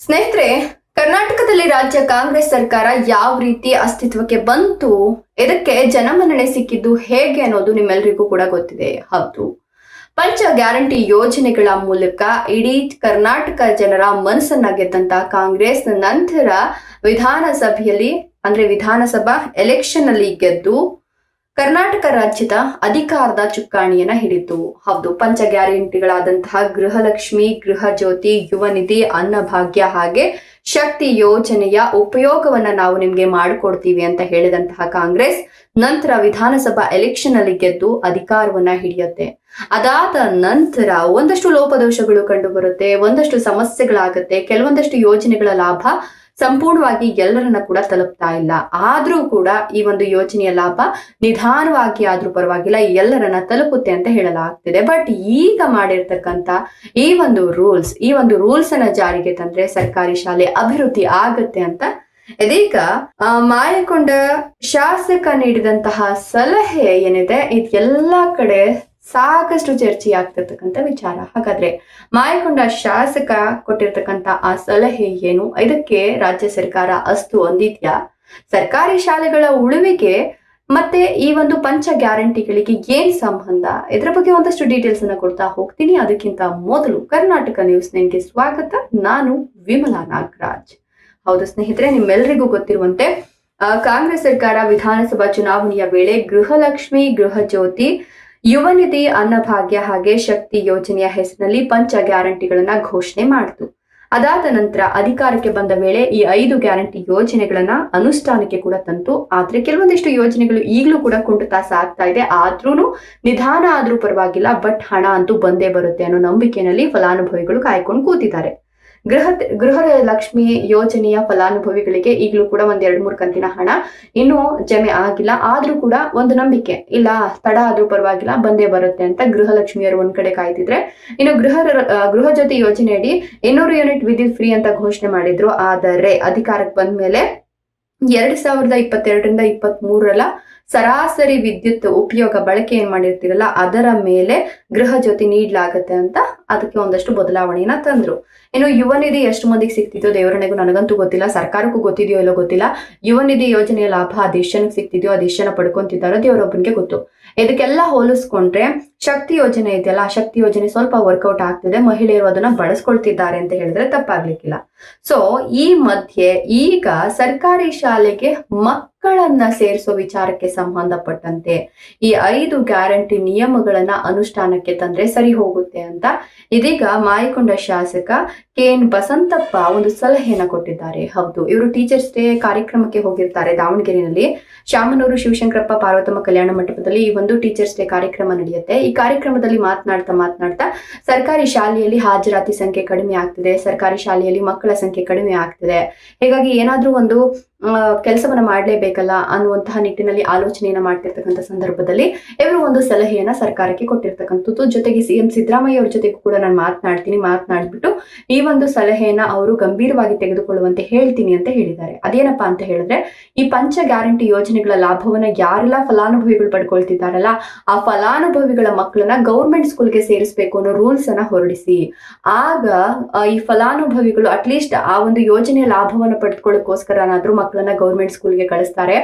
ಸ್ನೇಹಿತರೆ, ಕರ್ನಾಟಕದಲ್ಲಿ ರಾಜ್ಯ ಕಾಂಗ್ರೆಸ್ ಸರ್ಕಾರ ಯಾವ ರೀತಿ ಅಸ್ತಿತ್ವಕ್ಕೆ ಬಂತು ಇದಕ್ಕೆ ಜನಮನ್ನಣೆ ಸಿಕ್ಕಿದ್ದು ಹೇಗೆ ಅನ್ನೋದು ನಿಮ್ಮೆಲ್ಲರಿಗೂ ಕೂಡ ಗೊತ್ತಿದೆ. ಹೌದು. ಪಂಚ ಗ್ಯಾರಂಟಿ ಯೋಜನೆಗಳ ಮೂಲಕ ಇಡೀ ಕರ್ನಾಟಕ ಜನರ ಮನಸ್ಸನ್ನ ಗೆದ್ದಂತ ಕಾಂಗ್ರೆಸ್ ನಂತರ ವಿಧಾನಸಭೆಯಲ್ಲಿ, ಅಂದ್ರೆ ವಿಧಾನಸಭಾ ಎಲೆಕ್ಷನ್ ಅಲ್ಲಿ ಗೆದ್ದು ಕರ್ನಾಟಕ ರಾಜ್ಯದ ಅಧಿಕಾರದ ಚುಕ್ಕಾಣಿಯನ್ನ ಹಿಡಿತು ಹೌದು, ಪಂಚ ಗ್ಯಾರಂಟಿಗಳಾದಂತಹ ಗೃಹಲಕ್ಷ್ಮಿ, ಗೃಹ ಜ್ಯೋತಿ, ಯುವ ಅನ್ನಭಾಗ್ಯ ಹಾಗೆ ಶಕ್ತಿ ಯೋಜನೆಯ ಉಪಯೋಗವನ್ನ ನಾವು ನಿಮ್ಗೆ ಮಾಡಿಕೊಡ್ತೀವಿ ಅಂತ ಹೇಳಿದಂತಹ ಕಾಂಗ್ರೆಸ್ ನಂತರ ವಿಧಾನಸಭಾ ಎಲೆಕ್ಷನ್ ಅಲ್ಲಿ ಗೆದ್ದು ಅಧಿಕಾರವನ್ನ ಹಿಡಿಯುತ್ತೆ. ಅದಾದ ನಂತರ ಒಂದಷ್ಟು ಲೋಪದೋಷಗಳು ಕಂಡು ಬರುತ್ತೆ, ಒಂದಷ್ಟು ಸಮಸ್ಯೆಗಳಾಗುತ್ತೆ, ಕೆಲವೊಂದಷ್ಟು ಯೋಜನೆಗಳ ಲಾಭ ಸಂಪೂರ್ಣವಾಗಿ ಎಲ್ಲರನ್ನ ಕೂಡ ತಲುಪ್ತಾ ಇಲ್ಲ. ಆದ್ರೂ ಕೂಡ ಈ ಒಂದು ಯೋಜನೆಯ ಲಾಭ ನಿಧಾನವಾಗಿ ಆದ್ರೂ ಪರವಾಗಿಲ್ಲ, ಎಲ್ಲರನ್ನ ತಲುಪುತ್ತೆ ಅಂತ ಹೇಳಲಾಗ್ತಿದೆ. ಬಟ್ ಈಗ ಮಾಡಿರ್ತಕ್ಕಂತ ಈ ಒಂದು ರೂಲ್ಸ್, ಈ ಒಂದು ರೂಲ್ಸ್ ಅನ್ನ ಜಾರಿಗೆ ತಂದ್ರೆ ಸರ್ಕಾರಿ ಶಾಲೆ ಅಭಿವೃದ್ಧಿ ಆಗತ್ತೆ ಅಂತ ಇದೀಗ ಮಾಯಕೊಂಡ ಶಾಸಕ ನೀಡಿದಂತಹ ಸಲಹೆ ಏನಿದೆ ಇದೆಲ್ಲ ಕಡೆ ಸಾಕಷ್ಟು ಚರ್ಚೆ ಆಗ್ತಿರ್ತಕ್ಕಂಥ ವಿಚಾರ. ಹಾಗಾದ್ರೆ ಮಾಯಕೊಂಡ ಶಾಸಕ ಕೊಟ್ಟಿರ್ತಕ್ಕಂಥ ಆ ಸಲಹೆ ಏನು? ಇದಕ್ಕೆ ರಾಜ್ಯ ಸರ್ಕಾರ ಅಸ್ತು ಅಂದಿದ್ಯಾ ಸರ್ಕಾರಿ ಶಾಲೆಗಳ ಉಳುವಿಕೆ ಮತ್ತೆ ಈ ಒಂದು ಪಂಚ ಗ್ಯಾರಂಟಿಗಳಿಗೆ ಏನ್ ಸಂಬಂಧ? ಇದರ ಬಗ್ಗೆ ಒಂದಷ್ಟು ಡೀಟೇಲ್ಸ್ ಅನ್ನ ಕೊಡ್ತಾ ಹೋಗ್ತೀನಿ. ಅದಕ್ಕಿಂತ ಮೊದಲು ಕರ್ನಾಟಕ ನ್ಯೂಸ್ ನೈನ್ಗೆ ಸ್ವಾಗತ. ನಾನು ವಿಮಲಾ ನಾಗರಾಜ್. ಹೌದು ಸ್ನೇಹಿತರೆ ನಿಮ್ಮೆಲ್ಲರಿಗೂ ಗೊತ್ತಿರುವಂತೆ ಕಾಂಗ್ರೆಸ್ ಸರ್ಕಾರ ವಿಧಾನಸಭಾ ಚುನಾವಣೆಯ ವೇಳೆ ಗೃಹಲಕ್ಷ್ಮಿ, ಗೃಹ ಜ್ಯೋತಿ ಯುವ ನಿಧಿ ಅನ್ನಭಾಗ್ಯ ಹಾಗೆ ಶಕ್ತಿ ಯೋಜನೆಯ ಹೆಸರಿನಲ್ಲಿ ಪಂಚ ಗ್ಯಾರಂಟಿಗಳನ್ನ ಘೋಷಣೆ ಮಾಡಿತು. ಅದಾದ ನಂತರ ಅಧಿಕಾರಕ್ಕೆ ಬಂದ ವೇಳೆ ಈ ಐದು ಗ್ಯಾರಂಟಿ ಯೋಜನೆಗಳನ್ನ ಅನುಷ್ಠಾನಕ್ಕೆ ಕೂಡ ತಂತು. ಆದ್ರೆ ಕೆಲವೊಂದಿಷ್ಟು ಯೋಜನೆಗಳು ಈಗಲೂ ಕೂಡ ಕುಂಟುತ್ತಾ ಸಾಗ್ತಾ ಇದೆ. ಆದ್ರೂ ನಿಧಾನ ಆದ್ರೂ ಪರವಾಗಿಲ್ಲ, ಬಟ್ ಹಣ ಅಂತೂ ಬಂದೇ ಬರುತ್ತೆ ಅನ್ನೋ ನಂಬಿಕೆಯಲ್ಲಿ ಫಲಾನುಭವಿಗಳು ಕಾಯ್ಕೊಂಡು ಕೂತಿದ್ದಾರೆ. ಗೃಹ ಗೃಹ ಲಕ್ಷ್ಮಿ ಯೋಜನೆಯ ಫಲಾನುಭವಿಗಳಿಗೆ ಈಗಲೂ ಕೂಡ ಒಂದ್ ಎರಡ್ ಮೂರು ಕಂತಿನ ಹಣ ಇನ್ನೂ ಜಮೆ ಆಗಿಲ್ಲ. ಆದ್ರೂ ಕೂಡ ಒಂದು ನಂಬಿಕೆ, ಇಲ್ಲ ತಡ ಆದ್ರೂ ಪರವಾಗಿಲ್ಲ, ಬಂದೇ ಬರುತ್ತೆ ಅಂತ ಗೃಹಲಕ್ಷ್ಮಿಯರು ಒಂದ್ ಕಡೆ ಕಾಯ್ತಿದ್ರೆ. ಇನ್ನು ಗೃಹ ಗೃಹ ಜೊತೆ ಯೋಜನೆಯಡಿ ಇನ್ನೂರು ಯೂನಿಟ್ ವಿದ್ಯುತ್ ಫ್ರೀ ಅಂತ ಘೋಷಣೆ ಮಾಡಿದ್ರು. ಆದರೆ ಅಧಿಕಾರಕ್ಕೆ ಬಂದ್ಮೇಲೆ ಎರಡ್ ಸಾವಿರದ ಇಪ್ಪತ್ತೆರಡರಿಂದ ಇಪ್ಪತ್ತ್ ಮೂರರ ಸರಾಸರಿ ವಿದ್ಯುತ್ ಉಪಯೋಗ ಬಳಕೆ ಏನ್ ಮಾಡಿರ್ತೀರಲ್ಲ, ಅದರ ಮೇಲೆ ಗೃಹ ಜ್ಯೋತಿ ನೀಡ್ಲಾಗತ್ತೆ ಅಂತ ಅದಕ್ಕೆ ಒಂದಷ್ಟು ಬದಲಾವಣೆಯನ್ನ ತಂದ್ರು. ಇನ್ನು ಯುವ ನಿಧಿ ಎಷ್ಟು ಮಂದಿಗೆ ಸಿಗ್ತಿದೆಯೋ ದೇವರಣೆಗೂ ನನಗಂತೂ ಗೊತ್ತಿಲ್ಲ, ಸರ್ಕಾರಕ್ಕೂ ಗೊತ್ತಿದೆಯೋ ಇಲ್ಲೋ ಗೊತ್ತಿಲ್ಲ, ಯುವ ನಿಧಿ ಯೋಜನೆಯ ಲಾಭ ಅದೆಷ್ಟು ಜನಕ್ಕೆ ಸಿಗ್ತಿದೆಯೋ ಅದೆಷ್ಟು ಜನ ಪಡ್ಕೊಂತಿದ್ದಾರೋ ದೇವರೊಬ್ಬನಿಗೆ ಗೊತ್ತು. ಇದಕ್ಕೆಲ್ಲ ಹೋಲಿಸ್ಕೊಂಡ್ರೆ ಶಕ್ತಿ ಯೋಜನೆ ಇದೆಯಲ್ಲ, ಆ ಶಕ್ತಿ ಯೋಜನೆ ಸ್ವಲ್ಪ ವರ್ಕೌಟ್ ಆಗ್ತಿದೆ, ಮಹಿಳೆಯರು ಅದನ್ನ ಬಳಸ್ಕೊಳ್ತಿದ್ದಾರೆ ಅಂತ ಹೇಳಿದ್ರೆ ತಪ್ಪಾಗ್ಲಿಕ್ಕಿಲ್ಲ. ಸೊ ಈ ಮಧ್ಯೆ ಈಗ ಸರ್ಕಾರಿ ಶಾಲೆಗೆ ಮಕ್ಕಳನ್ನ ಸೇರಿಸುವ ವಿಚಾರಕ್ಕೆ ಸಂಬಂಧಪಟ್ಟಂತೆ ಈ ಐದು ಗ್ಯಾರಂಟಿ ನಿಯಮಗಳನ್ನ ಅನುಷ್ಠಾನಕ್ಕೆ ತಂದ್ರೆ ಸರಿ ಹೋಗುತ್ತೆ ಅಂತ ಇದೀಗ ಮಾಯಕೊಂಡ ಶಾಸಕ ಕೆ ಎನ್ ಬಸಂತಪ್ಪ ಒಂದು ಸಲಹೆಯನ್ನ ಕೊಟ್ಟಿದ್ದಾರೆ. ಹೌದು, ಇವರು ಟೀಚರ್ಸ್ ಡೇ ಕಾರ್ಯಕ್ರಮಕ್ಕೆ ಹೋಗಿರ್ತಾರೆ ದಾವಣಗೆರೆಯಲ್ಲಿ. ಶಾಮನೂರು ಶಿವಶಂಕರಪ್ಪ ಪಾರ್ವತಮ್ಮ ಕಲ್ಯಾಣ ಮಂಟಪದಲ್ಲಿ ಈ ಒಂದು ಟೀಚರ್ಸ್ ಡೇ ಕಾರ್ಯಕ್ರಮ ನಡೆಯುತ್ತೆ. ಈ ಕಾರ್ಯಕ್ರಮದಲ್ಲಿ ಮಾತನಾಡ್ತಾ ಮಾತನಾಡ್ತಾ ಸರ್ಕಾರಿ ಶಾಲೆಯಲ್ಲಿ ಹಾಜರಾತಿ ಸಂಖ್ಯೆ ಕಡಿಮೆ ಆಗ್ತಿದೆ. ಸರ್ಕಾರಿ ಶಾಲೆಯಲ್ಲಿ ಮಕ್ಕಳ ಸಂಖ್ಯೆ ಕಡಿಮೆ ಆಗ್ತಿದೆ. ಹೀಗಾಗಿ ಏನಾದ್ರೂ ಒಂದು ಕೆಲಸವನ್ನ ಮಾಡಲೇಬೇಕಲ್ಲ ಅನ್ನುವಂತಹ ನಿಟ್ಟಿನಲ್ಲಿ ಆಲೋಚನೆಯನ್ನ ಮಾಡ್ತಿರ್ತಕ್ಕಂಥ ಸಂದರ್ಭದಲ್ಲಿ ಇವರು ಒಂದು ಸಲಹೆಯನ್ನ ಸರ್ಕಾರಕ್ಕೆ ಕೊಟ್ಟಿರ್ತಕ್ಕಂಥದ್ದು. ಜೊತೆಗೆ ಸಿಎಂ ಸಿದ್ದರಾಮಯ್ಯ ಅವ್ರ ಜೊತೆಗೂ ಕೂಡ ನಾನು ಮಾತನಾಡ್ತೀನಿ, ಮಾತನಾಡ್ಬಿಟ್ಟು ಈ ಒಂದು ಸಲಹೆಯನ್ನ ಅವರು ಗಂಭೀರವಾಗಿ ತೆಗೆದುಕೊಳ್ಳುವಂತೆ ಹೇಳ್ತೀನಿ ಅಂತ ಹೇಳಿದ್ದಾರೆ. ಅದೇನಪ್ಪಾ ಅಂತ ಹೇಳಿದ್ರೆ, ಈ ಪಂಚ ಗ್ಯಾರಂಟಿ ಯೋಜನೆಗಳ ಲಾಭವನ್ನ ಯಾರೆಲ್ಲ ಫಲಾನುಭವಿಗಳು ಪಡ್ಕೊಳ್ತಿದ್ದಾರಲ್ಲ, ಆ ಫಲಾನುಭವಿಗಳ ಮಕ್ಕಳನ್ನ ಗೌರ್ಮೆಂಟ್ ಸ್ಕೂಲ್ಗೆ ಸೇರಿಸಬೇಕು ಅನ್ನೋ ರೂಲ್ಸ್ ಅನ್ನ ಹೊರಡಿಸಿ. ಆಗ ಈ ಫಲಾನುಭವಿಗಳು ಅಟ್ಲೀಸ್ಟ್ ಆ ಒಂದು ಯೋಜನೆಯ ಲಾಭವನ್ನು ಪಡೆದುಕೊಳ್ಳೋಕ್ಕೋಸ್ಕರನಾದ್ರೂ ಮಕ್ಕಳನ್ನ ಗೌರ್ಮೆಂಟ್ ಸ್ಕೂಲ್ಗೆ ಕಳಿಸ್ತಾರೆ.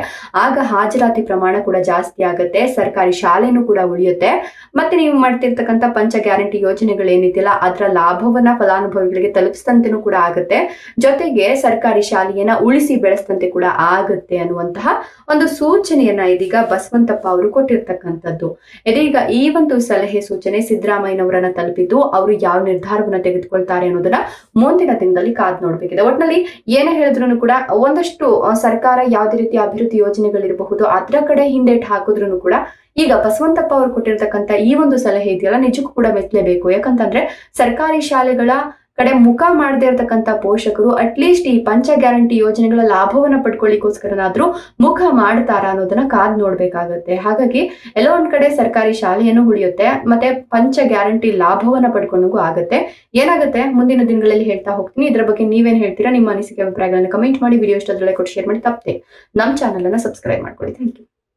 ಆಗ ಹಾಜರಾತಿ ಪ್ರಮಾಣ ಕೂಡ ಜಾಸ್ತಿ ಆಗುತ್ತೆ. ಸರ್ಕಾರಿ ಶಾಲೆನೂ ಕೂಡ ಉಳಿಯುತ್ತೆ. ಮತ್ತೆ ನೀವು ಮಾಡ್ತಿರ್ತಕ್ಕಂಥ ಪಂಚ ಗ್ಯಾರಂಟಿ ಯೋಜನೆಗಳು ಏನಿದೆಯಲ್ಲ ಅದರ ಲಾಭವನ್ನ ಫಲಾನುಭವಿಗಳಿಗೆ ತಲುಪಿಸಿದಂತೆನೂ ಕೂಡ ಆಗುತ್ತೆ. ಜೊತೆಗೆ ಸರ್ಕಾರಿ ಶಾಲೆಯನ್ನ ಉಳಿಸಿ ಬೆಳೆಸಿದಂತೆ ಕೂಡ ಆಗುತ್ತೆ ಅನ್ನುವಂತಹ ಒಂದು ಸೂಚನೆಯನ್ನ ಇದೀಗ ಬಸವಂತಪ್ಪ ಅವರು ಕೊಟ್ಟಿರ್ತಕ್ಕಂಥದ್ದು. ಇದೀಗ ಈ ಒಂದು ಸಲಹೆ ಸೂಚನೆ ಸಿದ್ದರಾಮಯ್ಯನವರನ್ನ ತಲುಪಿದ್ದು, ಅವರು ಯಾವ ನಿರ್ಧಾರವನ್ನ ತೆಗೆದುಕೊಳ್ತಾರೆ ಅನ್ನೋದನ್ನ ಮುಂದಿನ ದಿನದಲ್ಲಿ ಕಾದ್ ನೋಡ್ಬೇಕಿದೆ. ಒಟ್ನಲ್ಲಿ ಏನೇ ಹೇಳಿದ್ರು ಕೂಡ ಒಂದಷ್ಟು ಸರ್ಕಾರ ಯಾವುದೇ ರೀತಿಯ ಅಭಿವೃದ್ಧಿ ಯೋಜನೆಗಳಿರಬಹುದು, ಅದರ ಕಡೆ ಹಿಂದೇಟ್ ಹಾಕಿದ್ರು ಕೂಡ ಈಗ ಬಸವಂತಪ್ಪ ಅವರು ಕೊಟ್ಟಿರ್ತಕ್ಕಂಥ ಈ ಒಂದು ಸಲಹೆ ಇದೆಯಲ್ಲ, ನಿಜಕ್ಕೂ ಕೂಡ ಮೆಚ್ಚಲೇಬೇಕು ಯಾಕಂತಂದ್ರೆ ಸರ್ಕಾರಿ ಶಾಲೆಗಳ ಕಡೆ ಮುಖ ಮಾಡದೇ ಇರತಕ್ಕಂತ ಪೋಷಕರು ಅಟ್ಲೀಸ್ಟ್ ಈ ಪಂಚ ಗ್ಯಾರಂಟಿ ಯೋಜನೆಗಳ ಲಾಭವನ್ನ ಪಡ್ಕೊಳ್ಳಿಕ್ಕೋಸ್ಕರನಾದ್ರೂ ಮುಖ ಮಾಡ್ತಾರಾ ಅನ್ನೋದನ್ನ ಕಾದ್ ನೋಡ್ಬೇಕಾಗತ್ತೆ. ಹಾಗಾಗಿ ಎಲ್ಲೋ ಒಂದ್ ಕಡೆ ಸರ್ಕಾರಿ ಶಾಲೆಯನ್ನು ಉಳಿಯುತ್ತೆ, ಮತ್ತೆ ಪಂಚ ಗ್ಯಾರಂಟಿ ಲಾಭವನ್ನ ಪಡ್ಕೊಂಡಂಗೂ ಆಗುತ್ತೆ. ಏನಾಗುತ್ತೆ? ಮುಂದಿನ ದಿನಗಳಲ್ಲಿ ಹೇಳ್ತಾ ಹೋಗ್ತೀನಿ. ಇದ್ರ ಬಗ್ಗೆ ನೀವೇನ್ ಹೇಳ್ತೀರಾ? ನಿಮ್ಮ ಅನಿಸಿಕೆ, ಅಭಿಪ್ರಾಯಗಳನ್ನ ಕಮೆಂಟ್ ಮಾಡಿ ವಿಡಿಯೋ ಇಷ್ಟೊಳಗೆ ಕೊಟ್ಟು ಶೇರ್ ಮಾಡಿ. ತಪ್ಪದೆ. ನಮ್ಮ ಚಾನಲ್ ಅನ್ನ ಸಬ್ಸ್ಕ್ರೈಬ್ ಮಾಡ್ಕೊಳ್ಳಿ. Thank you